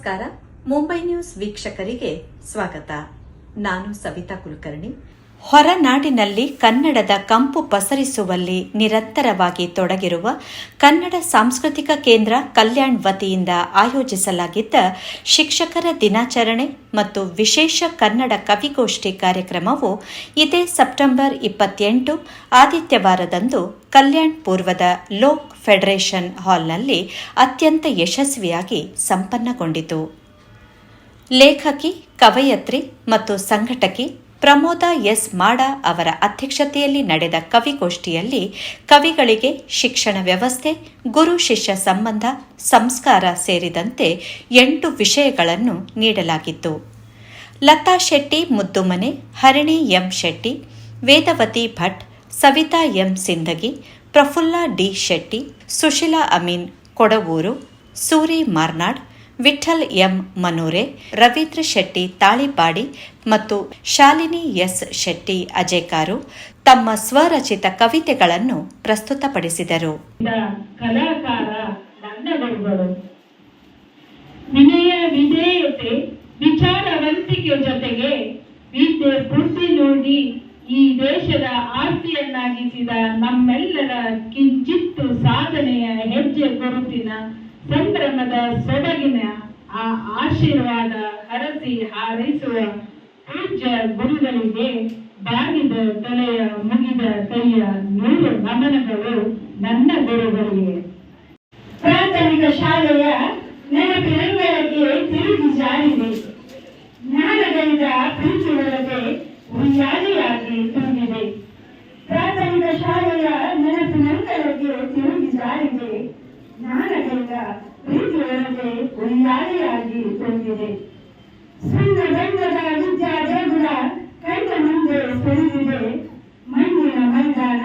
ನಮಸ್ಕಾರ. ಮುಂಬೈ ನ್ಯೂಸ್ ವೀಕ್ಷಕರಿಗೆ ಸ್ವಾಗತ. ನಾನು ಸವಿತಾ ಕುಲಕರ್ಣಿ. ಹೊರನಾಡಿನಲ್ಲಿ ಕನ್ನಡದ ಕಂಪು ಪಸರಿಸುವಲ್ಲಿ ನಿರಂತರವಾಗಿ ತೊಡಗಿರುವ ಕನ್ನಡ ಸಾಂಸ್ಕೃತಿಕ ಕೇಂದ್ರ ಕಲ್ಯಾಣ್ ವತಿಯಿಂದ ಆಯೋಜಿಸಲಾಗಿದ್ದ ಶಿಕ್ಷಕರ ದಿನಾಚರಣೆ ಮತ್ತು ವಿಶೇಷ ಕನ್ನಡ ಕವಿಗೋಷ್ಠಿ ಕಾರ್ಯಕ್ರಮವು ಇದೇ ಸೆಪ್ಟೆಂಬರ್ ಇಪ್ಪತ್ತೆಂಟು ಆದಿತ್ಯವಾರದಂದು ಕಲ್ಯಾಣ್ ಪೂರ್ವದ ಲೋಕ್ ಫೆಡರೇಷನ್ ಹಾಲ್ನಲ್ಲಿ ಅತ್ಯಂತ ಯಶಸ್ವಿಯಾಗಿ ಸಂಪನ್ನಗೊಂಡಿತು. ಲೇಖಕಿ, ಕವಯತ್ರಿ ಮತ್ತು ಸಂಘಟಕಿ ಪ್ರಮೋದ ಎಸ್ ಮಾಡ ಅವರ ಅಧ್ಯಕ್ಷತೆಯಲ್ಲಿ ನಡೆದ ಕವಿಗೋಷ್ಠಿಯಲ್ಲಿ ಕವಿಗಳಿಗೆ ಶಿಕ್ಷಣ ವ್ಯವಸ್ಥೆ, ಗುರು ಶಿಷ್ಯ ಸಂಬಂಧ, ಸಂಸ್ಕಾರ ಸೇರಿದಂತೆ ಎಂಟು ವಿಷಯಗಳನ್ನು ನೀಡಲಾಗಿತ್ತು. Latha Shetty, Muddumane, Harini M Shetty, Vedavathi Bhat, Savitha M Sindagi, Prafulla D Shetty, Sushila Amin Kodavoor, Suri Marnad Vithal M Manure, Ravindra Shetty Thalipadi ಮತ್ತು ಶಾಲಿನಿ ಎಸ್ ಶೆಟ್ಟಿ ಅಜೇಕಾರು ತಮ್ಮ ಸ್ವರಚಿತ ಕವಿತೆಗಳನ್ನು ಪ್ರಸ್ತುತಪಡಿಸಿದರು. ಜೊತೆಗೆ ಈ ದೇಶದ ಆಸ್ತಿಯನ್ನಾಗಿಸಿದ ನಮ್ಮೆಲ್ಲರ ಕಿಂಚಿತ್ತು ಸಾಧನೆಯ ಹೆಜ್ಜೆ ಗುರುತಿನ ಸಂಭ್ರಮದ ಸೊಬಗಿನ ಆ ಆಶೀರ್ವಾದ ಹರಸಿ ಹಾರೈಸುವ ಪೂಜ್ಯ ಗುರುಗಳಿಗೆ ಬಾಗಿದ ತಲೆಯ ಮುಗಿದ ಕೈಯ ನೂರು ನಮನಗಳು ನನ್ನ ಗುರುಗಳಿಗೆ. ಪ್ರಾಥಮಿಕ ಶಾಲೆಯ ನೆನಪಿನಂಗಳಕ್ಕೆ ತಿರುಗಿ ಜಾರಿದೆ. ಜ್ಞಾನಗಳಿದ ಪ್ರೀತಿಯೊಳಗೆ ಉಯ್ಯಾಲೆಯಾಗಿ ತುಂಬಿದೆ ಪ್ರಾಥಮಿಕ ಶಾಲೆಯ ನೆನಪಿನಂಗಳಕ್ಕೆ ತಿರುಗಿ ಜಾರಿದೆ ಜ್ಞಾನಗಳಿಂದ ಪ್ರೀತಿಯೊಳಗೆ ಬಂದಿದೆ ಸಣ್ಣ ಬಣ್ಣದ ವಿದ್ಯಾ ದೇಗುಲ ಕಣ್ಣ ಮುಂದೆ ಸುರಿದಿದೆ. ಮಣ್ಣಿನ ಮೈದಾನ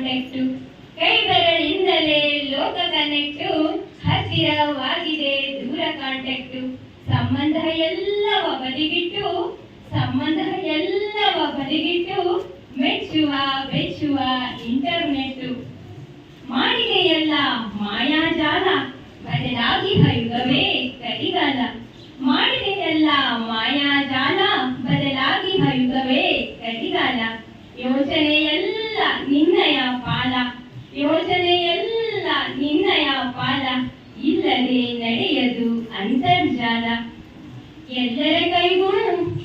ಕಾಂಟ್ಯಾಕ್ಟು ಕೈ ಲೋಕ ಕನೆಕ್ಟು ಹತ್ತಿರವಾಗಿದೆ ದೂರ ಕಾಂಟ್ಯಾಕ್ಟು ಸಂಬಂಧ ಎಲ್ಲವ ಬದಿಗಿಟ್ಟು, ಸಂಬಂಧ ಎಲ್ಲವ ಬದಿಗಿಟ್ಟು, ಮೆಚ್ಚುವ, ಬೆಚ್ಚುವ ಇಂಟರ್ನೆಟ್ ಮಾಡಿದೆಯಲ್ಲ ಮಾಯಾಜಾಲ ಬದಲಾಗಿ ಹಯುಗವೇ ಕಲಿಗಾಲ ಮಾಡಿದೆಯಲ್ಲ ಮಾಯಾಜಾಲ ಬದಲಾಗಿ ಹಯುಗವೇ ಕಲಿಗಾಲ ಯೋಚನೆಯೆಲ್ಲ ನಿನ್ನಯ ಪಾಲ ಯೋಚನೆಯೆಲ್ಲ ನಿನ್ನಯ ಪಾಲ ಇಲ್ಲದೆ ನಡೆಯದು ಅಂತರ್ಜಾಲ. ಎಲ್ಲರ ಕೈಗೂ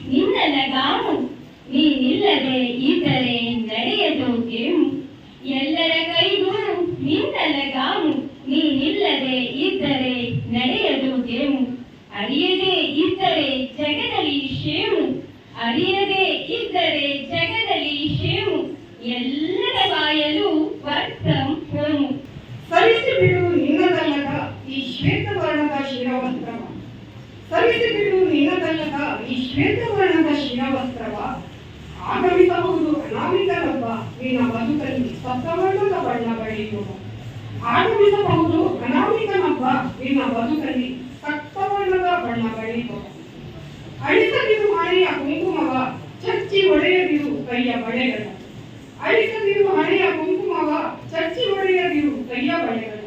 ನಿನ್ನ ಲಗಾಮು. ನೀನಿಲ್ಲದೆ ಇದ್ದರೆ ನಡೆಯದು ಗೇಮು. ಎಲ್ಲರ ಕೈಗೂ ನಿನ್ನ ಲಗಾಮು. ನೀನಿಲ್ಲದೆ ಇದ್ದರೆ ನಡೆಯದು ಗೇಮು. ಅರಿಯದೆ ಇದ್ದರೆ ಜಗದಲ್ಲಿ ಶೇಮು ಅರಿಯದೆ ಇದ್ದರೆ ಜಗದಲ್ಲಿ ಶೇಮು ಎಲ್ಲರ ಬಾಯಲು ವರ್ಕ್ ಫ್ರಮ್ ಸರಿಸಿ ಬಿಡು ನಿನ್ನದಲ್ಲದ ಈ ಶ್ವೇತವರ್ಣದ ಶಿರವಸ್ತ್ರವ. ಸರಿಸಿ ಬಿಡು ನಿನ್ನದಲ್ಲದ ಈ ಶ್ವೇತವರ್ಣದ ಶಿರವಸ್ತ್ರವ. ಆಗಮಿಸಬಹುದು ಅನಾಮಿಕರೊಬ್ಬ ನಿನ್ನ ಬದುಕಲ್ಲಿ ಸಪ್ತವರ್ಣದ ಬಣ್ಣ ಬಳಿಯುವ ಆಗಮಿಸಬಹುದು ಅನಾಮಿಕನೊಬ್ಬ ನಿನ್ನ ಬದುಕಲ್ಲಿ ಸಪ್ತವರ್ಣದ ಬಣ್ಣ ಬಳಿಯುವ ಅಳಿಸದಿರು ಹಣೆಯ ಕುಂಕುಮವ ಚಚ್ಚಿ ಒಡೆಯದಿರು ಕೈಯ ಬಳೆಗಳ ಅಳಿಸದಿರು ಹಣೆಯ ಕುಂಕುಮವ ಚಚ್ಚಿ ಒಡೆಯದಿರು ಕೈಯ ಬಳೆಗಳ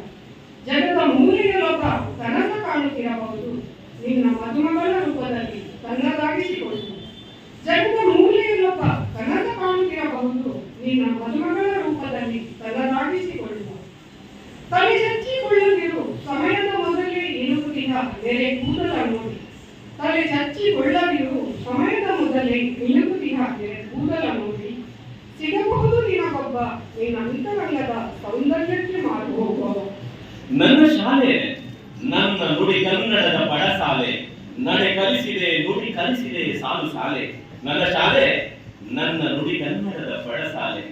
ಜಗದ ಮೂಲೆಯಲ್ಲೊಬ್ಬ ಕನಸ ಕಾಣುತ್ತಿರಬಹುದು ನಿನ್ನ ಮದುಮಗಳ ರೂಪದಲ್ಲಿ ತನ್ನದಾಗಿಸಿಕೊಳ್ಳು ಜಗದ ಮೂಲೆಯಲ್ಲೊಬ್ಬ ಕನಸ ಕಾಣುತ್ತಿರಬಹುದು ನಿನ್ನ ಮದುಮಗಳ ರೂಪದಲ್ಲಿ ತನ್ನದಾಗಿಸಿಕೊಳ್ಳುವ ತಲೆ ಚಚ್ಚಿಕೊಳ್ಳದಿರು ಸಮಯದ ಮೊದಲೇ ನೆರೆ ಕೂದಲ ನೋಡಿ ತಲೆ ಚಚ್ಚಿಕೊಳ್ಳದಿರು ಸಮಯದ ಮೊದಲೇ ಇಣುಕುತ್ತಿದ್ದ ಬೇರೆ ಕೂದಲ ನೋಡಿ ಸಿಗಬಹುದು ನಿನಗೊಬ್ಬ ಅಂತರಂಗದ ಸೌಂದರ್ಯಕ್ಕೆ ಮಾರು ಹೋಗುವ ನನ್ನ ಶಾಲೆ, ನನ್ನ ನುಡಿ ಕನ್ನಡದ ಪಡಸಾಲೆ, ನಡೆ ಕಲಿಸಿದೆ, ನುಡಿ ಕಲಿಸಿದೆ ಸಾಲು ಸಾಲೆ. ನನ್ನ ಶಾಲೆ, ನನ್ನ ನುಡಿ ಕನ್ನಡದ ಪಡಸಾಲೆ.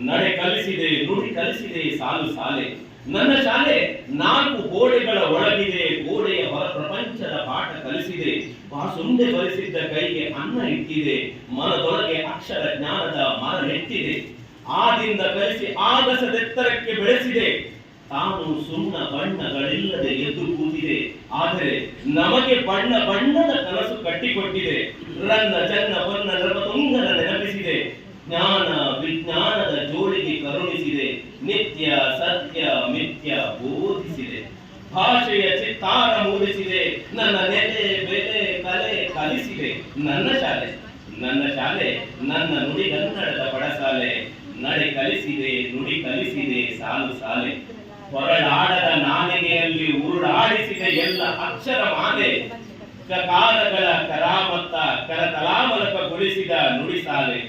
ನಡೆ ಕಲಿಸಿದೆ, ನುಡಿ ಕಲಿಸಿದೆ ಸಾಲು ಸಾಲೆ. ನನ್ನ ಶಾಲೆ ನಾಲ್ಕು ಗೋಡೆಗಳ ಒಳಗಿದೆ ಬಾಸುಂಡೆ ಬರೆಸಿದ್ದ ಕೈಗೆ ಅನ್ನ ಇಟ್ಟಿದೆ ಮನದೊಳಗೆ ಅಕ್ಷರ ಜ್ಞಾನದ ಮರ ನೆಟ್ಟಿದೆ. ಆದಿಂದ ಕಲಿಸಿ ಆಗಸದೆತ್ತರಕ್ಕೆ ಬೆಳೆಸಿದೆ. ತಾನು ಸುಣ್ಣ ಬಣ್ಣಗಳಿಲ್ಲದೆ ಎದ್ದು ಕೂತಿದೆ. ಆದರೆ ನಮಗೆ ಬಣ್ಣ ಬಣ್ಣದ ಕನಸು ಕಟ್ಟಿಕೊಟ್ಟಿದೆ. ರನ್ನ ಚನ್ನ ಬಣ್ಣ ನೃಪತುಂಗನ ನೆನಪಿಸಿದೆ. ಜ್ಞಾನ ವಿಜ್ಞಾನದ ಜೋಳಿಗೆ ಕರುಣಿಸಿದೆ ನಿತ್ಯ ಸತ್ಯ ಮಿಥ್ಯ ಬೋಧಿಸಿದೆ ಭಾಷೆಯ ಚಿತ್ತಾರ ಮೂಡಿಸಿದೆ ನನ್ನ ನೆಲೆ ಬೆಲೆ ಕಲೆ ಕಲಿಸಿದೆ ನನ್ನ ಶಾಲೆ ನನ್ನ ಶಾಲೆ ನನ್ನ ನುಡಿ ಕನ್ನಡದ ಪಡಸಾಲೆ ನಡೆ ಕಲಿಸಿದೆ ನುಡಿ ಕಲಿಸಿದೆ ಸಾಲು ಸಾಲೆ ಹೊರಳಾಡದ ನಾಲಿಗೆಯಲ್ಲಿ ಉರುಳಾಡಿಸಿದ ಎಲ್ಲ ಅಕ್ಷರ ಮಾಲೆ ಕಕಾರಗಳ ಕರಾಮತ್ತ ಕರತಲಾಮಲಕಗೊಳಿಸಿದ ನುಡಿಸಾಲೆ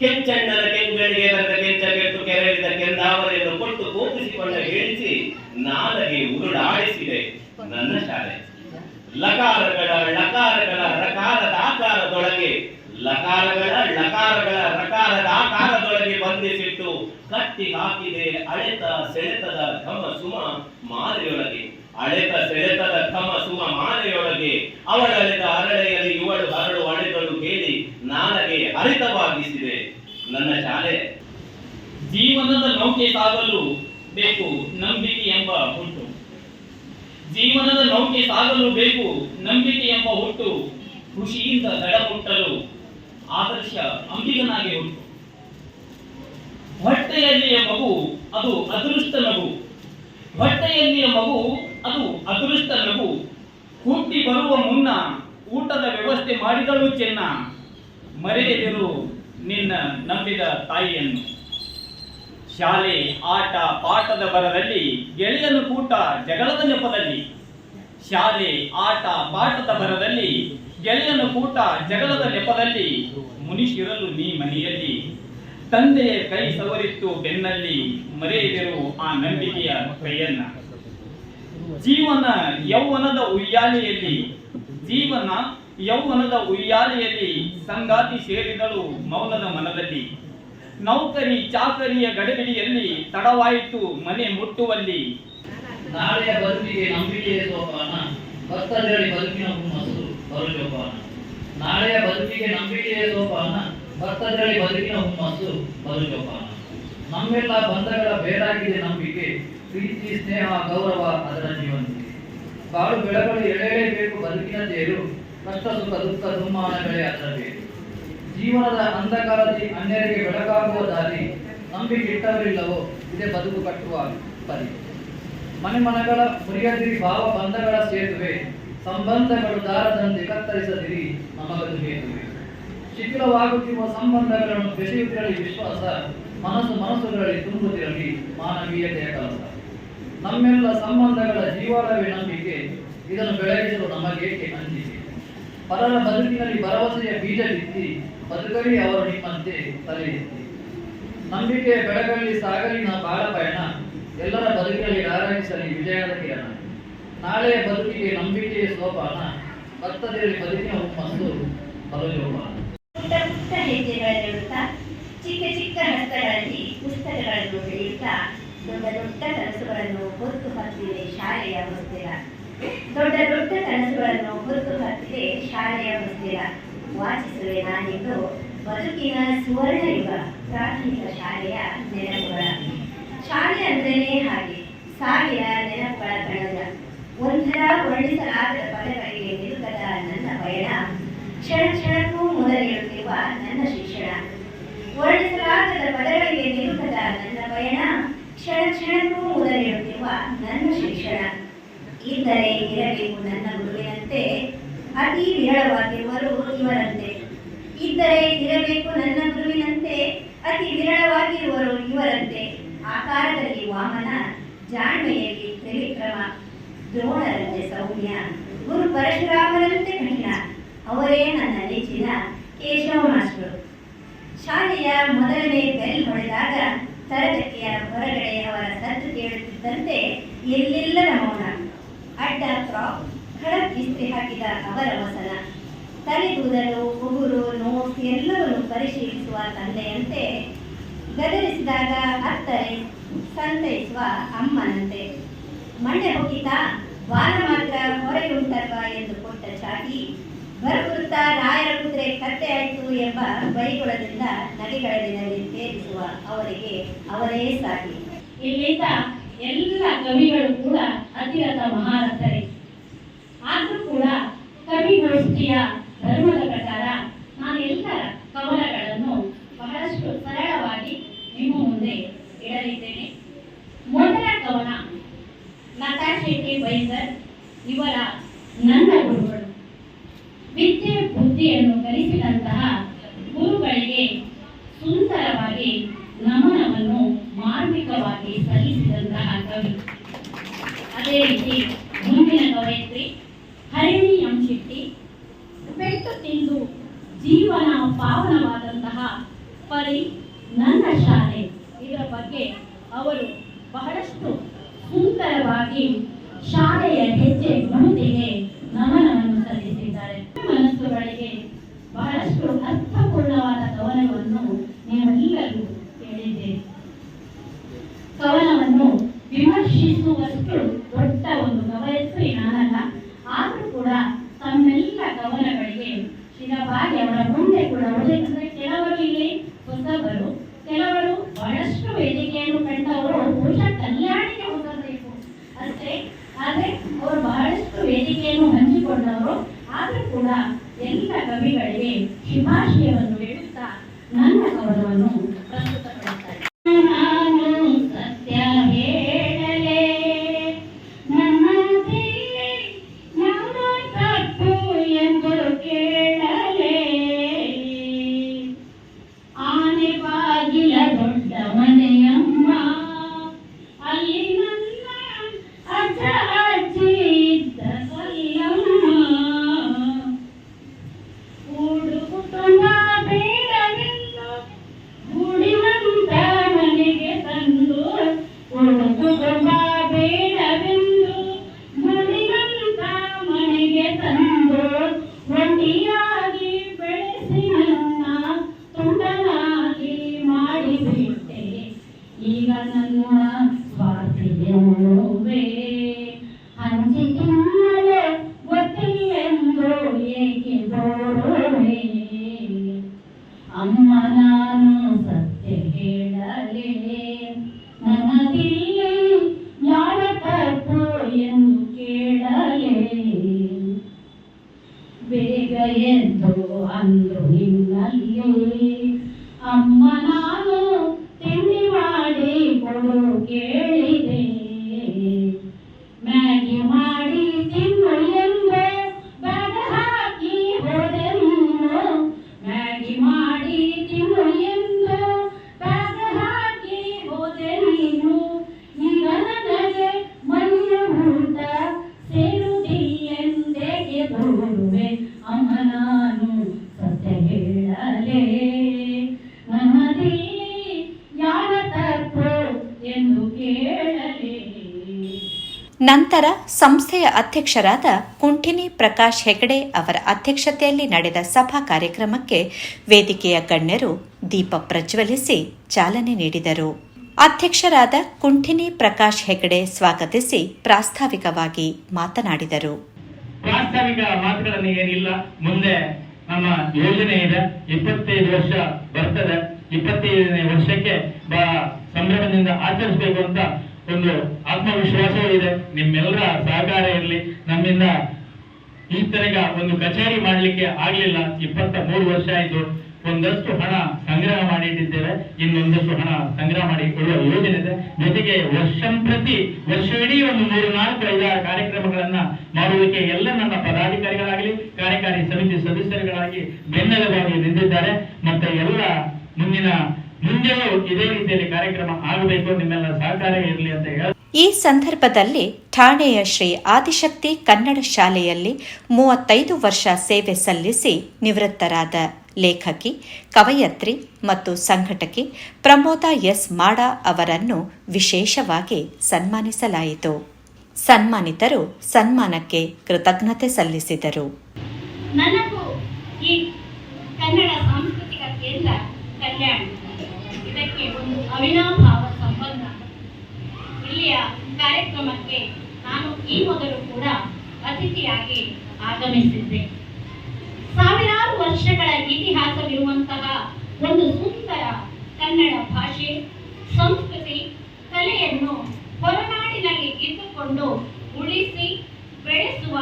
ಕೆಂಚಣ್ಣನ ಕೆಂಗಳಿಗೆ ಬಂದ ಕೆಂಚ ಕೆಟ್ಟು ಕೆರಳಿದ ಕೆಂದಾವರೆಯನ್ನು ಕೊಟ್ಟು ಕೋಪಿಸಿಕೊಂಡ ಹೇಳಿಸಿ ನಾಲಗೆ ಉರುಳಾಡಿಸಿದೆ ನನ್ನ ಶಾಲೆ ಲಕಾರಗಳ ಲಕಾರಗಳ ರಕಾರದ ಆಕಾರದೊಳಗೆ ಲಕಾರಗಳ ಲಕಾರಗಳ ರಕಾರದ ಆಕಾರದೊಳಗೆ ಬಂಧಿಸಿಟ್ಟು ಕಟ್ಟಿ ಹಾಕಿದೆ ಅಳೆತ ಸೆಳೆತದ ಘಮ ಸುಮ ಮಾರೆಯೊಳಗೆ. ಅಳೆತ ಸೆಳೆತದ ಘಮ ಸುಮ ಮಾರೆಯೊಳಗೆ. ಅವಳಳೆದ ಅರಳೆಯಲ್ಲಿ ಇವಳು ಹರಳು ಅಳೆಗಳು ಕೇಳಿ ನಾಲಗೆ ಹರಿತವಾಗಿಸಿದೆ. ನನ್ನ ಶಾಲೆ. ಜೀವನದ ನೌಕೆ ಸಾಗಲು ಬೇಕು, ನಂಬಿಕೆ ಎಂಬ ಹುಟ್ಟು. ಜೀವನದ ನೌಕೆ ಸಾಗಲು ಬೇಕು, ನಂಬಿಕೆ ಎಂಬ ಹುಟ್ಟು. ಖುಷಿಯಿಂದ ದಡ ಮುಟ್ಟಲು ಆದರ್ಶ ಅಂಬಿಗನಾಗಿ ಹುಟ್ಟು. ಹೊಟ್ಟೆಯಲ್ಲಿಯ ಮಗು ಅದು ಅದೃಷ್ಟ ನಗು ಹೊಟ್ಟೆಯಲ್ಲಿಯ ಮಗು ಅದು ಅದೃಷ್ಟ ನಗು ಹುಟ್ಟಿ ಬರುವ ಮುನ್ನ ಊಟದ ವ್ಯವಸ್ಥೆ ಮಾಡಿದಳು ಚೆನ್ನ. ಮರೆಯದಿರು ನಿನ್ನ ನಂಬಿದ ತಾಯಿಯನ್ನು. ಶಾಲೆ, ಆಟ, ಪಾಠದ ಬರದಲ್ಲಿ ಗೆಳೆಯನು ಕೂಟ ಜಗಳದ ನೆಪದಲ್ಲಿ. ಶಾಲೆ, ಆಟ, ಪಾಠದ ಬರದಲ್ಲಿ ಗೆಳೆಯನು ಕೂಟ ಜಗಳದ ನೆಪದಲ್ಲಿ. ಮುನಿಶಿರಲು ನೀ ಮನೆಯಲ್ಲಿ. ತಂದೆಯ ಕೈ ಸವರಿತ್ತು ಬೆನ್ನಲ್ಲಿ ಮರೆಯದಿರು ಆ ನಂಬಿಕೆಯ ಕೈಯನ್ನ. ಜೀವನ ಯೌವನದ ಉಯ್ಯಾಲೆಯಲ್ಲಿ, ಜೀವನ ಯೌವನದ ಉಯ್ಯಾಲೆಯಲ್ಲಿ ಸಂಗಾತಿ ಸೇರಿದಳು ಮೌನದ ಮನದಲ್ಲಿ. ನೌಕರಿ ಚಾಕರಿಯ ಗಡಬಿಡಿಯಲ್ಲಿ ತಡವಾಯಿತು ಮನೆ ಮುಟ್ಟುವಲ್ಲಿ. ನಾಳೆಯ ಬದುಕಿಗೆ ನಂಬಿಕೆಯ ಸೋಪಾನ ಭಕ್ತರಲ್ಲಿ ಬದುಕಿನ ಹುಮ್ಮಸ್ಸು ಬರುಜೋಪಾನ ನಾಳೆಯ ಬದುಕಿಗೆ ನಂಬಿಕೆಯ ಸೋಪಾನ ಭಕ್ತರಲ್ಲಿ ಬದುಕಿನ ಹುಮ್ಮಸ್ಸು ಬದುಕಪ್ಪ ನಮ್ಮೆಲ್ಲ ಬಂಧಗಳ ಬೇರಾಗಿದೆ ನಂಬಿಕೆ, ಪ್ರೀತಿ, ಸ್ನೇಹ, ಗೌರವ ಅದರ ಜೀವನದಲ್ಲಿ. ಬಾಳು ಬೆಳಗಳು ಎಳೆಯಲೇಬೇಕು ಬದುಕಿನ ತೇರು, ಕಷ್ಟ, ಸುಖ, ದುಃಖ ದುಮ್ಮಾನಗಳೇ ಅದರ ಬೇರು. ಜೀವನದ ಅಂಧಕಾರದಲ್ಲಿ ಅನ್ಯರಿಗೆ ಬೆಳಕಾಗುವ ದಾರಿ ನಂಬಿಕೆ ಇಟ್ಟವರಿಲ್ಲವೋ, ಇದೇ ಬದುಕು ಕಟ್ಟುವ ಪರಿ ಮನೆ ಮನಗಳ ಮುರಿಯದಿರಿ ಭಾವ ಬಂಧಗಳ ಸೇತುವೆ, ಸಂಬಂಧಗಳು ದಾರದಂತೆ ಕತ್ತರಿಸದಿರಿ ನಮಗದು ಹೇತುವೆ. ಶಿಥಿಲವಾಗುತ್ತಿರುವ ಸಂಬಂಧಗಳನ್ನು ಬೆಸೆಯುತ್ತಿರಲಿ ವಿಶ್ವಾಸ, ಮನಸ್ಸು ಮನಸ್ಸುಗಳಲ್ಲಿ ತುಂಬುತ್ತಿರಲಿ ಮಾನವೀಯತೆಯ ಕಲಸ ನಮ್ಮೆಲ್ಲ ಸಂಬಂಧಗಳ ಜೀವಾಳವೇ ನಂಬಿಕೆ. ಇದನ್ನು ಬೆಳಗಿಸಲು ನಮಗೇಕೆ ಅಂಜಿಕೆ ಪರರ ಬದುಕಿನಲ್ಲಿ ಭರವಸೆಯ ಬೀಜ ಬಿತ್ತಿ, ಬದುಕಲಿ ಅವರು ನಿಮ್ಮಂತೆ ತಲೆ ಎತ್ತಿ. ನಂಬಿಕೆಯ ಬೆಳಗಲ್ಲಿ ಸಾಗಲಿನ ಬಾಳ ಪಯಣ. ಎಲ್ಲರ ಬದುಕಿನಲ್ಲಿ ಆರಾಧಿಸಲಿ ವಿಜಯದ ಕಿರಣ. ನಾಳೆಯ ಬದುಕಿಗೆ ನಂಬಿಕೆಯ ಸೋಪಾನ. ಭಕ್ತದಲ್ಲಿ ಬದುಕಿನ ಹುಮ್ಮಸ್ಸು ಬಲು ಪುಟ್ಟ ಪುಟ್ಟ ಹೆಜ್ಜೆಗಳನ್ನಿಡುತ್ತಾ ಚಿಕ್ಕ ಚಿಕ್ಕ ಹಂತಗಳಲ್ಲಿ ಪುಸ್ತಕಗಳನ್ನು ಹಿಡಿಯುತ್ತಾ ದೊಡ್ಡ ದೊಡ್ಡ ಕನಸುಗಳನ್ನು ಹೊತ್ತು ಹತ್ತಿದೆ ಶಾಲೆಯ ಹೊಸ್ತಿಲ ದೊಡ್ಡ ದೊಡ್ಡ ಕನಸುಗಳನ್ನು ಹೊತ್ತು ಹತ್ತಿದೆ ಶಾಲೆಯ ಹೊಸ್ತಿಲ ವಾಚಿಸುವೆ ನಾನಿಂದು ಬದುಕಿನ ಸುವರ್ಣ ಯುಗ ಪ್ರಾಥಮಿಕ ಶಾಲೆಯ ನೆನಪುಗಳ. ಶಾಲೆ ಅಂದ್ರೇ ಹಾಗೆ ಸಾವಿರ ನೆನಪುಗಳ ಕಣಜ ಒಂಥರ ವರ್ಣಿಸಲಾಗದ ಪದಗಳಿಗೆ ನಿಲುಕದ ನನ್ನ ಪಯಣ. ಕ್ಷಣ ಕ್ಷಣಕ್ಕೂ ಮೊದಲಿಡುತ್ತಿರುವ ನನ್ನ ಶಿಕ್ಷಣ ವರ್ಣಿಸಲಾಗದ ಪದಗಳಿಗೆ ನಿಲುಕದ ನನ್ನ ಪಯಣ ಕ್ಷಣ ಕ್ಷಣಕ್ಕೂ ಮೊದಲಿಡುತ್ತಿರುವ ನನ್ನ ಶಿಕ್ಷಣ ಇದ್ದರೆ ಇರಬೇಕು ನನ್ನ ಗುರುವಿನಂತೆ ಅತಿ ವಿರಳವಾಗಿರುವರು ಇವರಂತೆ ಇದ್ದರೆ ಇರಬೇಕು ನನ್ನ ಗುರುವಿನಂತೆ ಅತಿ ವಿರಳವಾಗಿರುವರು ಇವರಂತೆ ಆಕಾರದಲ್ಲಿ ವಾಮನ ಜಾಣ್ಮೆಯಲ್ಲಿ ತ್ರಿವಿಕ್ರಮ ದ್ರೋಣರಂತೆ ಸೌಮ್ಯ, ಗುರು ಪರಶುರಾಮರಂತೆ ಕಠಿಣ ಅವರೇ ನನ್ನ ನೆಚ್ಚಿನ ಕೇಶವ ಮಾಸ್ಟರು ಶಾಲೆಯ ಮೊದಲನೇ ಬೆಲ್ ಹೊಡೆದಾಗ ತರಗತಿಯ ಹೊರಗಡೆ ಅವರ ಸದ್ದು ಕೇಳುತ್ತಿದ್ದಂತೆ ಎಲ್ಲೆಲ್ಲರ ಮೌನ. ಅಡ್ಡ ಫ್ರಾಕ್ ಖಡಕ್ ಇಸ್ತ್ರಿ ಹಾಕಿದ ಅವರ ವಸನ. ತಲೆಗೂದಲು ಉಗುರು ನೋಟ್ಸ್ ಎಲ್ಲವನ್ನು ಪರಿಶೀಲಿಸುವ ತಂದೆಯಂತೆ ಗದರಿಸಿದಾಗ ಅತ್ತರೆ ಸಂತೈಸುವ ಅಮ್ಮನಂತೆ. ಮಂಡೆ ಹೋಗಿತಾ ವಾರ ಮಾತ್ರ ಹೊರಗೆ ಉಂಟಲ್ವಾ ಎಂದು ಕೊಟ್ಟ ಚಾಟಿ ಬರುತ್ತಾ ರಾಯರ ಕುದುರೆ ಕತ್ತೆ ಆಯಿತು ಎಂಬ ಬೈಗುಳದಿಂದ ನದಿಗಳಲ್ಲಿ ಸೇರಿಸುವ ಅವರಿಗೆ ಅವರೇ ಸಾಟಿ. ಇಲ್ಲಿಂದ ಎಲ್ಲ ಕವಿಗಳು ಕೂಡ ಅತಿರಥ ಮಹಾರಥರೇ. ಆದ್ರೂ ಕೂಡ ಕವಿಗೋಷ್ಠಿಯ ಧರ್ಮದ ಪ್ರಕಾರ ನಾನು ಎಲ್ಲರ ಕವನಗಳನ್ನು ಬಹಳಷ್ಟು ಸರಳವಾಗಿ ನಿಮ್ಮ ಮುಂದೆ ಇಡಲಿದ್ದೇನೆ. ಮೊದಲ ಕವನ ಲತಾ ಶೆಟ್ಟಿ ಬೈಂದರ್, ಇವರ ನನ್ನ ಗುರುಗಳು. ವಿದ್ಯೆ ಬುದ್ಧಿಯನ್ನು ಕಲಿಸಿದಂತಹ ವೇದಿಕೆಯನ್ನು ಹಂಚಿಕೊಂಡವರು ಆದರೂ ಕೂಡ ಎಲ್ಲ ಕವಿಗಳಿಗೆ ಶುಭಾಶಯವನ್ನು ಬೆಳೆಸಿ ನನ್ನ ತುಂಡನಾಗಿ ಮಾಡಿಬಿಟ್ಟೆ. ಈಗ ನನ್ನ ನಂತರ ಸಂಸ್ಥೆಯ ಅಧ್ಯಕ್ಷರಾದ ಕುಂಠಿನಿ ಪ್ರಕಾಶ್ ಹೆಗಡೆ ಅವರ ಅಧ್ಯಕ್ಷತೆಯಲ್ಲಿ ನಡೆದ ಸಭಾ ಕಾರ್ಯಕ್ರಮಕ್ಕೆ ವೇದಿಕೆಯ ಗಣ್ಯರು ದೀಪ ಪ್ರಜ್ವಲಿಸಿ ಚಾಲನೆ ನೀಡಿದರು. ಅಧ್ಯಕ್ಷರಾದ ಕುಂಠಿನಿ ಪ್ರಕಾಶ್ ಹೆಗಡೆ ಸ್ವಾಗತಿಸಿ ಪ್ರಾಸ್ತಾವಿಕವಾಗಿ ಮಾತನಾಡಿದರು. ಪ್ರಾಸ್ತಾವಿಕ ಮಾತುಗಳನ್ನು ಏನಿಲ್ಲ, ಮುಂದೆ ನಮ್ಮ ಯೋಜನೆ ಇದೆ. ಇಪ್ಪತ್ತೈದು ವರ್ಷ ಬರ್ತದೆ. ಇಪ್ಪತ್ತೈದನೇ ವರ್ಷಕ್ಕೆ ಸಂಭ್ರಮದಿಂದ ಆಚರಿಸಬೇಕು ಅಂತ ಒಂದು ಆತ್ಮವಿಶ್ವಾಸವೂ ಇದೆ. ನಿಮ್ಮೆಲ್ಲರ ಸಹಕಾರ ಇರಲಿ. ನಮ್ಮಿಂದ ಈ ತನಕ ಒಂದು ಕಚೇರಿ ಮಾಡಲಿಕ್ಕೆ ಆಗ್ಲಿಲ್ಲ. ಇಪ್ಪತ್ತ ಮೂರು ವರ್ಷ ಆಯ್ತು. ಒಂದಷ್ಟು ಹಣ ಸಂಗ್ರಹ ಮಾಡಿಟ್ಟಿದ್ದೇವೆ. ಇನ್ನೊಂದಷ್ಟು ಹಣ ಸಂಗ್ರಹ ಮಾಡಿ ಕೊಡುವ ಯೋಜನೆ ಇದೆ ಜೊತೆಗೆ ವರ್ಷಂಪ್ರತಿ ವರ್ಷವಿಡೀ ಒಂದು ಮೂರು, ನಾಲ್ಕು, ಐದಾರು ಕಾರ್ಯಕ್ರಮಗಳನ್ನ ಮಾಡುವುದಕ್ಕೆ ಎಲ್ಲ ನನ್ನ ಪದಾಧಿಕಾರಿಗಳಾಗಲಿ, ಕಾರ್ಯಕಾರಿ ಸಮಿತಿ ಸದಸ್ಯರುಗಳಾಗಿ ಬೆನ್ನೆಲುಬಾಗಿ ನಿಂತಿದ್ದಾರೆ. ಮತ್ತೆ ಎಲ್ಲ ಮುಂದಿನ ಮುಂದೆಯೂ ಇದೇ ರೀತಿಯಲ್ಲಿ ಕಾರ್ಯಕ್ರಮ ಆಗಬೇಕು ನಿಮ್ಮೆಲ್ಲ ಸಹಕಾರ ಇರಲಿ ಅಂತ ಹೇಳಿ. ಈ ಸಂದರ್ಭದಲ್ಲಿ ಠಾಣೆಯ ಶ್ರೀ ಆದಿಶಕ್ತಿ ಕನ್ನಡ ಶಾಲೆಯಲ್ಲಿ ಮೂವತ್ತೈದು ವರ್ಷ ಸೇವೆ ಸಲ್ಲಿಸಿ ನಿವೃತ್ತರಾದ ಲೇಖಕಿ ಕವಯತ್ರಿ ಮತ್ತು ಸಂಘಟಕಿ ಪ್ರಮೋದ ಎಸ್ ಮಾಡ ಅವರನ್ನು ವಿಶೇಷವಾಗಿ ಸನ್ಮಾನಿಸಲಾಯಿತು. ಸನ್ಮಾನಿತರು ಸನ್ಮಾನಕ್ಕೆ ಕೃತಜ್ಞತೆ ಸಲ್ಲಿಸಿದರು. ನನಗೂ ಈ ಕನ್ನಡ ಸಾಂಸ್ಕೃತಿಕ ಕೇಂದ್ರ ಕಲ್ಯಾಣ ಇದಕ್ಕೆ ಒಂದು ಅವಿನಾಭಾವ ಸಂಬಂಧ. ಇಲ್ಲಿಯ ಕಾರ್ಯಕ್ರಮಕ್ಕೆ ನಾನು ಈ ಮೊದಲು ಕೂಡ ಅತಿಥಿಯಾಗಿ ಆಗಮಿಸಿದ್ದೆ. ಸಾವಿರಾರು ವರ್ಷಗಳ ಇತಿಹಾಸವಿರುವಂತಹ ಒಂದು ಸುಂದರ ಕನ್ನಡ ಭಾಷೆ, ಸಂಸ್ಕೃತಿ, ಕಲೆಯನ್ನು ಹೊರನಾಡಿನಲ್ಲಿ ಇದ್ದುಕೊಂಡು ಉಳಿಸಿ ಬೆಳೆಸುವ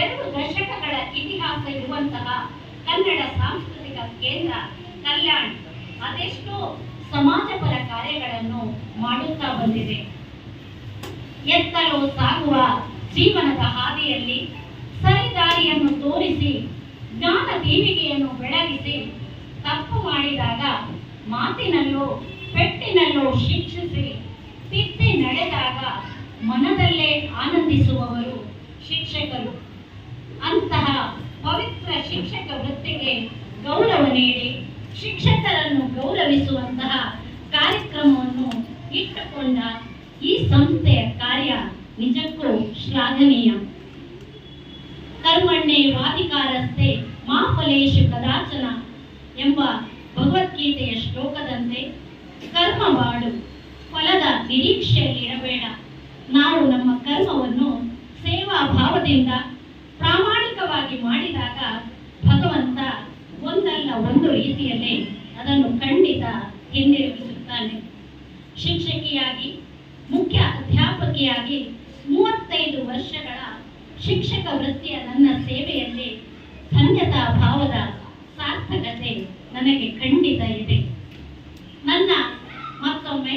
ಎರಡು ದಶಕಗಳ ಇತಿಹಾಸ ಇರುವಂತಹ ಕನ್ನಡ ಸಾಂಸ್ಕೃತಿಕ ಕೇಂದ್ರ ಕಲ್ಯಾಣ. ಅದೆಷ್ಟೋ ಸಮಾಜಪರ ಕಾರ್ಯಗಳನ್ನು ಮಾಡುತ್ತಾ ಬಂದಿದೆ. ಎತ್ತಲು ಸಾಗುವ ಜೀವನದ ಹಾದಿಯಲ್ಲಿ ಸರಿದಾರಿಯನ್ನು ತೋರಿಸಿ, ಜ್ಞಾನ ದೀವಿಗೆಯನ್ನು ಬೆಳಗಿಸಿ ತಪ್ಪು ಮಾಡಿದಾಗ ಮಾತಿನಲ್ಲೋ ಪೆಟ್ಟಿನಲ್ಲೋ ಶಿಕ್ಷಿಸಿ, ತಿದ್ದಿ ನಡೆದಾಗ ಮನದಲ್ಲೇ ಆನಂದಿಸುವವರು ಶಿಕ್ಷಕರು. ಅಂತಹ ಪವಿತ್ರ ಶಿಕ್ಷಕ ವೃತ್ತಿಗೆ ಗೌರವ ನೀಡಿ ಶಿಕ್ಷಕರನ್ನು ಗೌರವಿಸುವಂತಹ ಕಾರ್ಯಕ್ರಮವನ್ನು ಇಟ್ಟುಕೊಂಡ ಈ ಸಂಸ್ಥೆಯ ಕಾರ್ಯ ನಿಜಕ್ಕೂ ಶ್ಲಾಘನೀಯ. ಕರ್ಮಣ್ಣೆ ವಾಧಿಕಾರಸ್ಥೆ ಮಾ ಫಲೇಶು ಕದಾಚನ ಎಂಬ ಭಗವದ್ಗೀತೆಯ ಶ್ಲೋಕದಂತೆ ಕರ್ಮ ಮಾಡು ಫಲದ ನಿರೀಕ್ಷೆಯಲ್ಲಿ ಇರಬೇಡ. ನಾವು ನಮ್ಮ ಕರ್ಮವನ್ನು ಸೇವಾ ಭಾವದಿಂದ ಪ್ರಾಮಾಣಿಕವಾಗಿ ಮಾಡಿದಾಗ ಭಗವಂತ ಒಂದಲ್ಲ ಒಂದು ರೀತಿಯಲ್ಲಿ ಅದನ್ನು ಖಂಡಿತ ಹಿಂದಿರುಗಿಸುತ್ತಾನೆ. ಶಿಕ್ಷಕಿಯಾಗಿ, ಮುಖ್ಯ ಅಧ್ಯಾಪಕಿಯಾಗಿ ಮೂವತ್ತೈದು ವರ್ಷಗಳ ಶಿಕ್ಷಕ ವೃತ್ತಿಯ ನನ್ನ ಸೇವೆಯಲ್ಲಿ ಧನ್ಯತಾ ಭಾವದ ಸಾರ್ಥಕತೆ ನನಗೆ ಖಂಡಿತ ಇದೆ. ನನ್ನ ಮತ್ತೊಮ್ಮೆ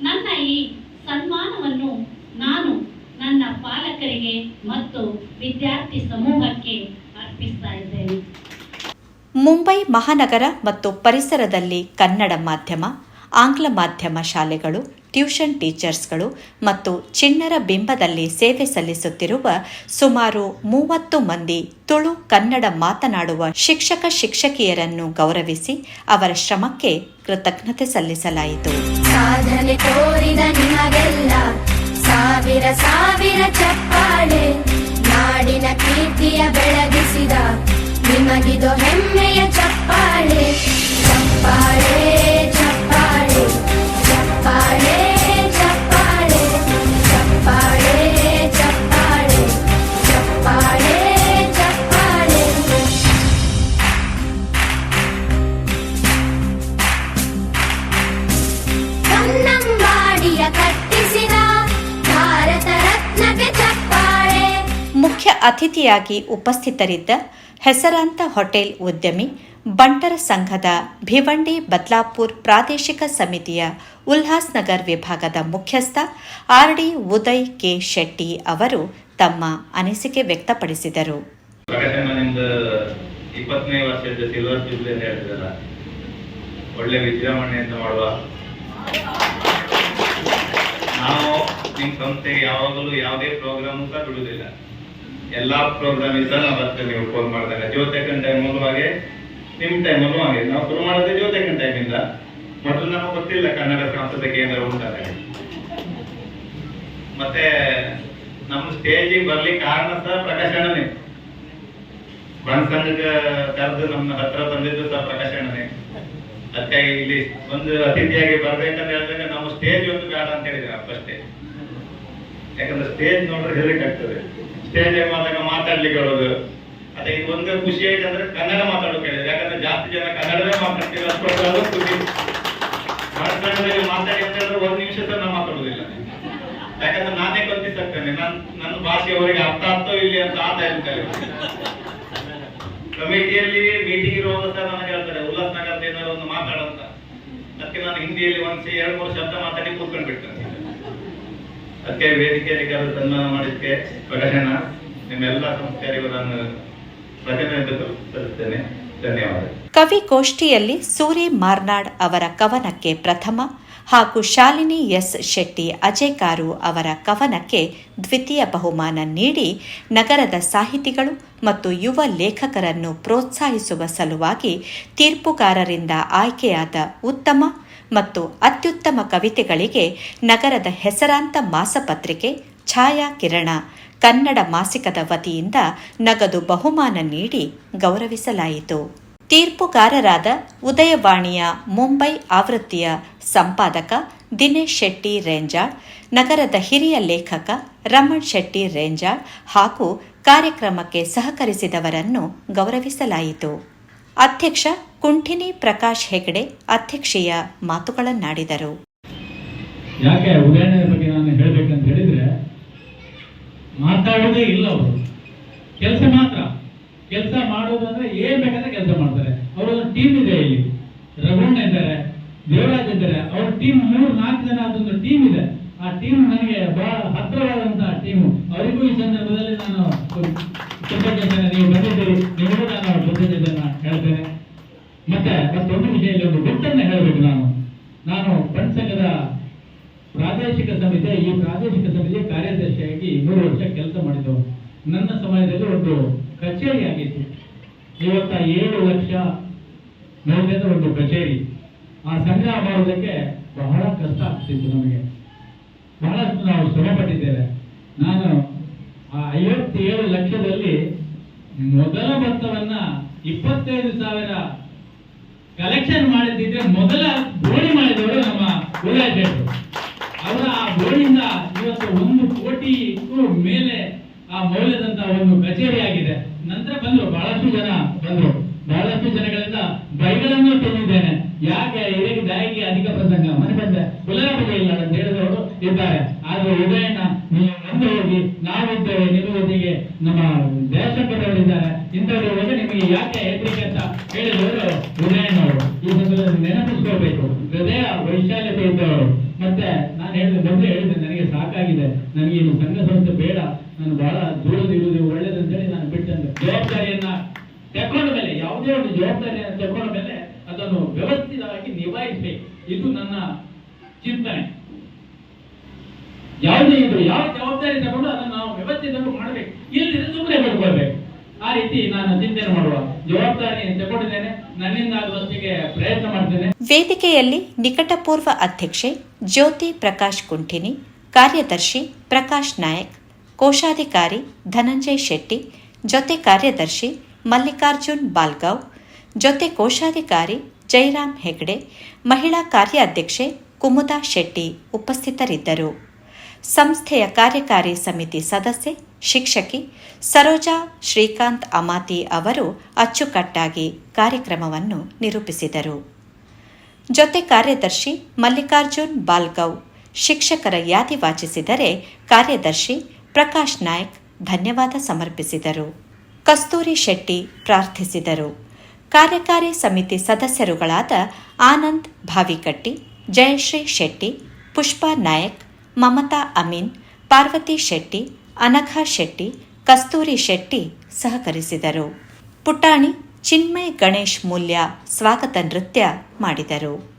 ನನ್ನ ಈ ಸನ್ಮಾನವನ್ನು ನಾನು ನನ್ನ ಪಾಲಕರಿಗೆ ಮತ್ತು ವಿದ್ಯಾರ್ಥಿ ಸಮೂಹಕ್ಕೆ ಅರ್ಪಿಸ್ತಾ ಇದ್ದೇನೆ. ಮುಂಬೈ ಮಹಾನಗರ ಮತ್ತು ಪರಿಸರದಲ್ಲಿ ಕನ್ನಡ ಮಾಧ್ಯಮ, ಆಂಗ್ಲ ಮಾಧ್ಯಮ ಶಾಲೆಗಳು, ಟ್ಯೂಷನ್ ಟೀಚರ್ಸ್ಗಳು ಮತ್ತು ಚಿಣ್ಣರ ಬಿಂಬದಲ್ಲಿ ಸೇವೆ ಸಲ್ಲಿಸುತ್ತಿರುವ ಸುಮಾರು ಮೂವತ್ತು ಮಂದಿ ತುಳು ಕನ್ನಡ ಮಾತನಾಡುವ ಶಿಕ್ಷಕ ಶಿಕ್ಷಕಿಯರನ್ನು ಗೌರವಿಸಿ ಅವರ ಶ್ರಮಕ್ಕೆ ಕೃತಜ್ಞತೆ ಸಲ್ಲಿಸಲಾಯಿತು. ಸಾಧನೆ ತೋರಿದ ನಿಮಗೆಲ್ಲ ಸಾವಿರ ಸಾವಿರ ಚಪ್ಪಾಳೆ, ನಾಡಿನ ಕೀರ್ತಿಯ ಬೆಳಗಿಸಿದ ನಿಮಗಿದು ಹೆಮ್ಮೆಯ ಚಪ್ಪಾಳೆ ಚಪ್ಪಾಳೆ ಚಪ್ಪಾಳೆ ಚಪ್ಪಾಳೆ ಚಪ್ಪಾಳೆ ಚಪ್ಪಾಳೆ ಚಪ್ಪಾಳೆ ಚಪ್ಪಾಳೆ ಚಪ್ಪಾಳೆ ಕನ್ನಂಬಾಡಿಯ ಕಟ್ಟಿಸಿದ ಮುಖ್ಯ ಅತಿಥಿಯಾಗಿ ಉಪಸ್ಥಿತರಿದ್ದ ಹೆಸರಾಂತ ಹೋಟೆಲ್ ಉದ್ಯಮಿ ಬಂಟರ ಸಂಘದ ಭಿವಂಡಿ ಬದ್ಲಾಪುರ್ ಪ್ರಾದೇಶಿಕ ಸಮಿತಿಯ ಉಲ್ಹಾಸ್ನಗರ್ ವಿಭಾಗದ ಮುಖ್ಯಸ್ಥ R D Uday K Shetty ಅವರು ತಮ್ಮ ಅನಿಸಿಕೆ ವ್ಯಕ್ತಪಡಿಸಿದರು. ಇಪ್ಪತ್ತನೇ ವರ್ಷದ ಸಿಲ್ವರ್ ಜೂಬ್ಲಿ ಅಂತ ಹೇಳ್ತಿರಲ್ಲ, ಒಳ್ಳೆ ವಿಜೃಂಭಣೆಯಿಂದ ಮಾಡುವ. ನಾವು ನಿಮ್ ಸಂಸ್ಥೆಗೆ ಯಾವಾಗಲೂ ಯಾವುದೇ ಪ್ರೋಗ್ರಾಮ್ ಸಹ ಬಿಡುವುದಿಲ್ಲ. ಎಲ್ಲಾ ಪ್ರೋಗ್ರಾಮ್ ಇದ್ದಾನ ನಾವು ಬರ್ತೇವೆ ನೀವು ಫೋನ್ ಮಾಡಿದಾಗ ಜೋತೆಕನ್ ಟೈಮ್ ಅಲ್ಲೂ ಹಾಗೆ, ನಿಮ್ ಅಲ್ಲೂ ಹಾಗೆ. ನಾವು ಶುರು ಮಾಡೋದೇ ಟೈಮ್ ಟೈಮಿಂದ ಮೊದಲು ನಮಗೆ ಗೊತ್ತಿಲ್ಲ ಕನ್ನಡ ಸಾಂಸ್ಕೃತಿಕ ಕೇಂದ್ರ ಉಂಟಾಗ ಮತ್ತೆ ನಮ್ಮ ಸ್ಟೇಜಿಗೆ ಬರ್ಲಿಕ್ಕೆ ಕಾರಣ ಸಹ ಪ್ರಕಾಶನೇ ಬಣ್ಣ ಸಂಘಕ್ಕೆ ಕರೆದು ನಮ್ಮ ಹತ್ರ ಬಂದಿದ್ದು ಸಹ ಪ್ರಕಾಶನೇ ಅದಕ್ಕಾಗಿ ಇಲ್ಲಿ ಒಂದು ಅತಿಥಿಯಾಗಿ ಬರ್ಬೇಕಂತ ಹೇಳಿದಾಗ ನಮ್ಮ ಸ್ಟೇಜ್ ಒಂದು ಬೇಡ ಅಂತ ಹೇಳಿದ್ರೆ ಫಸ್ಟೇ ಯಾಕಂದ್ರೆ ಸ್ಟೇಜ್ ನೋಡ್ರೆ ಹೆದರಿಕೆ ಆಗ್ತದೆ ಸ್ಟೇಜ್ ಮಾತಾಗ ಮಾತಾಡ್ಲಿಕ್ಕೆ ಬರೋದು. ಅದೇ ಇದು ಒಂದು ಖುಷಿ ಆಯ್ತು ಅಂದ್ರೆ ಕನ್ನಡ ಮಾತಾಡೋಕೆ ಯಾಕಂದ್ರೆ ಜಾಸ್ತಿ ಜನ ಕನ್ನಡವೇ ಮಾತಾಡ್ತೀವಿ ಅಷ್ಟೊಂದು ಖುಷಿ. ಕನ್ನಡದಲ್ಲಿ ಮಾತಾಡಿ ಅಂತ ಹೇಳಿದ್ರೆ ಒಂದು ನಿಮಿಷ ಸಹ ನಾನು ಮಾತಾಡೋದಿಲ್ಲ ಯಾಕಂದ್ರೆ ನಾನೇ ಕಲ್ತಿಸಾಗ್ತೇನೆ ನನ್, ನನ್ನ ಭಾಷೆ ಅವರಿಗೆ ಅರ್ಥ ಆಗ್ತೋ ಇಲ್ಲಿ ಅಂತ ಆತ ಹೇಳ್ತಾರೆ. ಕಮಿಟಿಯಲ್ಲಿ ಮೀಟಿಂಗ್ ಇರುವಾಗ ಸಹ ನನಗೆ ಹೇಳ್ತಾರೆ, ಉಲ್ಲಾಸ್ ನಗರದ ಏನಾದ್ರು ಒಂದು ಮಾತಾಡಂತ ಅದಕ್ಕೆ ನಾನು ಹಿಂದಿಯಲ್ಲಿ ಒಂದ್ಸಿ ಎರಡು ಮೂರು ಶಬ್ದ ಮಾತಾಡಿ ಕೂತ್ಕೊಂಡು ಬಿಡ್ತೇನೆ ಅದಕ್ಕೆ ವೇದಿಕೆಯಲ್ಲಿ ಸನ್ಮಾನ ಮಾಡಿದ್ದಕ್ಕೆ ಪ್ರಕಟಣ. ನಿಮ್ಮೆಲ್ಲ ಸಂಸ್ಥೆಯರಿಗೂ ನಾನು ಪ್ರಕಟಣೆ ಧನ್ಯವಾದ. ಕವಿಗೋಷ್ಠಿಯಲ್ಲಿ ಸೂರಿ ಮಾರ್ನಾಡ್ ಅವರ ಕವನಕ್ಕೆ ಪ್ರಥಮ ಹಾಗೂ ಶಾಲಿನಿ ಎಸ್ ಶೆಟ್ಟಿ ಅಜೇಕಾರು ಅವರ ಕವನಕ್ಕೆ ದ್ವಿತೀಯ ಬಹುಮಾನ ನೀಡಿ ನಗರದ ಸಾಹಿತಿಗಳು ಮತ್ತು ಯುವ ಲೇಖಕರನ್ನು ಪ್ರೋತ್ಸಾಹಿಸುವ ಸಲುವಾಗಿ ತೀರ್ಪುಗಾರರಿಂದ ಆಯ್ಕೆಯಾದ ಉತ್ತಮ ಮತ್ತು ಅತ್ಯುತ್ತಮ ಕವಿತೆಗಳಿಗೆ ನಗರದ ಹೆಸರಾಂತ ಮಾಸಪತ್ರಿಕೆ ಛಾಯಾ ಕಿರಣ ಕನ್ನಡ ಮಾಸಿಕದ ವತಿಯಿಂದ ನಗದು ಬಹುಮಾನ ನೀಡಿ ಗೌರವಿಸಲಾಯಿತು. ತೀರ್ಪುಗಾರರಾದ ಉದಯವಾಣಿಯ ಮುಂಬೈ ಆವೃತ್ತಿಯ ಸಂಪಾದಕ ದಿನೇಶ್ ಶೆಟ್ಟಿ ರೇಂಜಾಳ್, ನಗರದ ಹಿರಿಯ ಲೇಖಕ ರಮಣ್ ಶೆಟ್ಟಿ ರೇಂಜಾಳ್ ಹಾಗೂ ಕಾರ್ಯಕ್ರಮಕ್ಕೆ ಸಹಕರಿಸಿದವರನ್ನು ಗೌರವಿಸಲಾಯಿತು. ಅಧ್ಯಕ್ಷ ಕುಂಠಿನಿ ಪ್ರಕಾಶ್ ಹೆಗಡೆ ಅಧ್ಯಕ್ಷೀಯ ಮಾತುಗಳನ್ನಾಡಿದರು. ಯಾಕೆ ಉದಾಹರಣೆ ಬಗ್ಗೆ ನಾನು ಹೇಳಬೇಕಂತ ಹೇಳಿದ್ರೆ, ಮಾತಾಡೋದೇ ಇಲ್ಲ ಅವರು. ಕೆಲಸ ಮಾತ್ರ. ಕೆಲಸ ಮಾಡೋದು ಏನ್ ಬೇಕಂದ್ರೆ ಕೆಲಸ ಮಾಡ್ತಾರೆ. ಅವರೊಂದು ಟೀಮ್ ಇದೆ ಇಲ್ಲಿ. ರಘುಣ್ಣ ಇದ್ದಾರೆ, ದೇವರಾಜ್ ಇದ್ದಾರೆ. ಅವ್ರ ಟೀಮ್ ಮೂರು ನಾಲ್ಕು ಜನ ಅದೊಂದು ಟೀಮ್ ಇದೆ. ಆ ಟೀಮ್ ನನಗೆ ಬಹಳ ಹತ್ತಿರವಾದಂತಹ ಟೀಮ್ ಅವರಿಗೂ ಈ ಸಂದರ್ಭದಲ್ಲಿ ನಾನು ಕೃತಜ್ಞತೆ ನೀವು ಬಂದಿದ್ದೀರಿ ನಿಮಗೂ ನಾನು ಕೃತಜ್ಞತೆಯನ್ನ ಹೇಳ್ತೇನೆ ಮತ್ತೆ ಮತ್ತೊಂದು ವಿಷಯದಲ್ಲಿ ಒಂದು ಗುಟ್ಟನ್ನ ಹೇಳಬೇಕು ನಾನು ನಾನು ಬಣ್ಣ ಸಂಘದ ಪ್ರಾದೇಶಿಕ ಸಮಿತಿ ಈ ಪ್ರಾದೇಶಿಕ ಸಮಿತಿಯ ಕಾರ್ಯದರ್ಶಿಯಾಗಿ ಮೂರು ವರ್ಷ ಕೆಲಸ ಮಾಡಿದ್ದವು ನನ್ನ ಸಮಯದಲ್ಲಿ ಒಂದು ಕಚೇರಿ ಆಗಿತ್ತು ಇವತ್ತ ಏಳು ಲಕ್ಷ ಮೌಲ್ಯದ ಒಂದು ಕಚೇರಿ ಆ ಸಂಗ್ರಹ ಮಾಡೋದಕ್ಕೆ ಬಹಳ ಕಷ್ಟ ಆಗ್ತಿತ್ತು ನಮಗೆ ಬಹಳಷ್ಟು ನಾವು ಶ್ರಮ ಪಟ್ಟಿದ್ದೇವೆ ನಾನು ಆ ಐವತ್ತೇಳು ಲಕ್ಷದಲ್ಲಿ ಮೊದಲ ಮೊತ್ತವನ್ನ ಇಪ್ಪತ್ತೈದು ಸಾವಿರ ಕಲೆಕ್ಷನ್ ಮಾಡಿದ್ದಿದ್ರೆ ಮೊದಲ ಬೋಣಿ ಮಾಡಿದವರು ನಮ್ಮ ಉದಯ ಶೆಟ್ಟರು ಅವರ ಆ ಬೋರ್ಡಿಂದ ಇವತ್ತು ಒಂದು ಕೋಟಿಗೂ ಮೇಲೆ ಆ ಮೌಲ್ಯದಂತ ಇಲ್ಲದಿದ್ರೆ ಸುಮ್ಮನೆ ಬಿಟ್ಕೊಳ್ಬೇಕು ಆ ರೀತಿ ನಾನು ಚಿಂತನೆ ಮಾಡುವ. ಜವಾಬ್ದಾರಿ ತಗೊಂಡಿದ್ದೇನೆ ನನ್ನಿಂದ ಆಗುವಷ್ಟಿಗೆ ಪ್ರಯತ್ನ ಮಾಡ್ತೇನೆ. ವೇದಿಕೆಯಲ್ಲಿ ನಿಕಟಪೂರ್ವ ಅಧ್ಯಕ್ಷೆ ಜ್ಯೋತಿ ಪ್ರಕಾಶ್ ಕುಂಠಿನಿ ಕಾರ್ಯದರ್ಶಿ ಪ್ರಕಾಶ್ ನಾಯಕ್, ಕೋಶಾಧಿಕಾರಿ ಧನಂಜಯ್ ಶೆಟ್ಟಿ, ಜೊತೆ ಕಾರ್ಯದರ್ಶಿ ಮಲ್ಲಿಕಾರ್ಜುನ್ ಬಾಲ್ಗಾವ್, ಜೊತೆ ಕೋಶಾಧಿಕಾರಿ ಜೈರಾಮ್ ಹೆಗ್ಡೆ, ಮಹಿಳಾ ಕಾರ್ಯಾಧ್ಯಕ್ಷೆ ಕುಮುದಾ ಶೆಟ್ಟಿ ಉಪಸ್ಥಿತರಿದ್ದರು. ಸಂಸ್ಥೆಯ ಕಾರ್ಯಕಾರಿ ಸಮಿತಿ ಸದಸ್ಯೆ ಶಿಕ್ಷಕಿ ಸರೋಜಾ ಶ್ರೀಕಾಂತ್ ಅಮಾತಿ ಅವರು ಅಚ್ಚುಕಟ್ಟಾಗಿ ಕಾರ್ಯಕ್ರಮವನ್ನು ನಿರೂಪಿಸಿದರು. ಜೊತೆ ಕಾರ್ಯದರ್ಶಿ ಮಲ್ಲಿಕಾರ್ಜುನ್ ಬಾಲ್ಗೌ, ಶಿಕ್ಷಕರ ಯಾದಿ ವಾಚಿಸಿದರೆ ಕಾರ್ಯದರ್ಶಿ ಪ್ರಕಾಶ್ ನಾಯ್ಕ್ ಧನ್ಯವಾದ ಸಮರ್ಪಿಸಿದರು. ಕಸ್ತೂರಿ ಶೆಟ್ಟಿ ಪ್ರಾರ್ಥಿಸಿದರು. ಕಾರ್ಯಕಾರಿ ಸಮಿತಿ ಸದಸ್ಯರುಗಳಾದ ಆನಂದ್ ಭಾವಿಕಟ್ಟಿ, ಜಯಶ್ರೀ ಶೆಟ್ಟಿ, ಪುಷ್ಪಾ ನಾಯಕ್, ಮಮತಾ ಅಮೀನ್, ಪಾರ್ವತಿ ಶೆಟ್ಟಿ ಅನಘಾ ಶೆಟ್ಟಿ ಕಸ್ತೂರಿ ಶೆಟ್ಟಿ ಸಹಕರಿಸಿದರು. ಪುಟಾಣಿ ಚಿನ್ಮಯ್ ಗಣೇಶ್ ಮೂಲ್ಯ ಸ್ವಾಗತ ನೃತ್ಯ ಮಾಡಿದರು.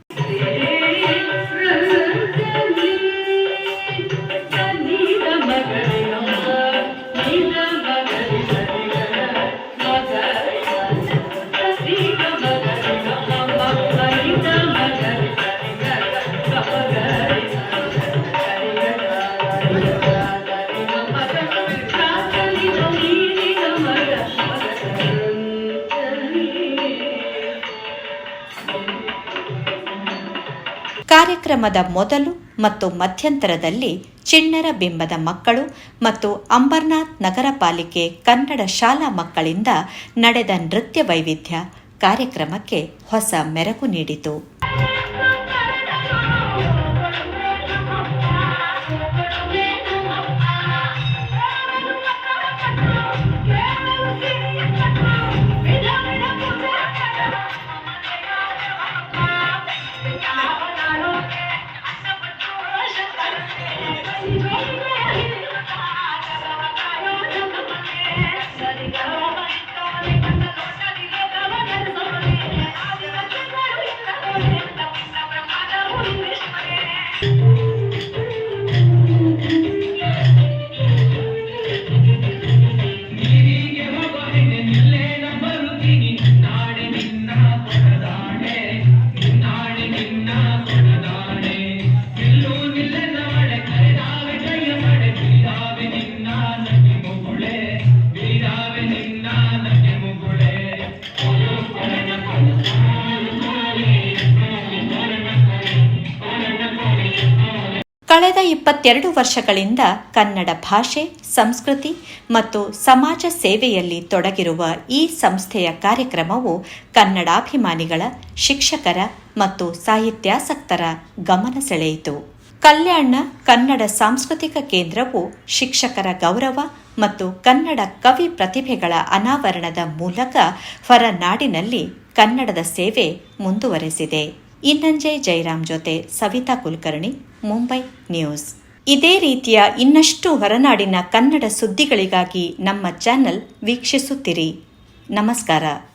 ಕಾರ್ಯಕ್ರಮದ ಮೊದಲು ಮತ್ತು ಮಧ್ಯಂತರದಲ್ಲಿ ಚಿಣ್ಣರ ಬಿಂಬದ ಮಕ್ಕಳು ಮತ್ತು ಅಂಬರ್ನಾಥ್ ನಗರ ಪಾಲಿಕೆ ಕನ್ನಡ ಶಾಲಾ ಮಕ್ಕಳಿಂದ ನಡೆದ ನೃತ್ಯ ವೈವಿಧ್ಯ ಕಾರ್ಯಕ್ರಮಕ್ಕೆ ಹೊಸ ಮೆರಗು ನೀಡಿತು. ಇಪ್ಪತ್ತೆರಡು ವರ್ಷಗಳಿಂದ ಕನ್ನಡ ಭಾಷೆ, ಸಂಸ್ಕೃತಿ ಮತ್ತು ಸಮಾಜ ಸೇವೆಯಲ್ಲಿ ತೊಡಗಿರುವ ಈ ಸಂಸ್ಥೆಯ ಕಾರ್ಯಕ್ರಮವು ಕನ್ನಡಾಭಿಮಾನಿಗಳ, ಶಿಕ್ಷಕರ ಮತ್ತು ಸಾಹಿತ್ಯಾಸಕ್ತರ ಗಮನ ಸೆಳೆಯಿತು. ಕಲ್ಯಾಣ ಕನ್ನಡ ಸಾಂಸ್ಕೃತಿಕ ಕೇಂದ್ರವು ಶಿಕ್ಷಕರ ಗೌರವ ಮತ್ತು ಕನ್ನಡ ಕವಿ ಪ್ರತಿಭೆಗಳ ಅನಾವರಣದ ಮೂಲಕ ಹೊರನಾಡಿನಲ್ಲಿ ಕನ್ನಡದ ಸೇವೆ ಮುಂದುವರೆಸಿದೆ. ಇನ್ನಂಜೆ ಜೈರಾಮ್ ಜೊತೆ ಸವಿತಾ ಕುಲಕರ್ಣಿ, ಮುಂಬೈ ನ್ಯೂಸ್. ಇದೇ ರೀತಿಯ ಇನ್ನಷ್ಟು ಹೊರನಾಡಿನ ಕನ್ನಡ ಸುದ್ದಿಗಳಿಗಾಗಿ ನಮ್ಮ ಚಾನೆಲ್ ವೀಕ್ಷಿಸುತ್ತಿರಿ. ನಮಸ್ಕಾರ.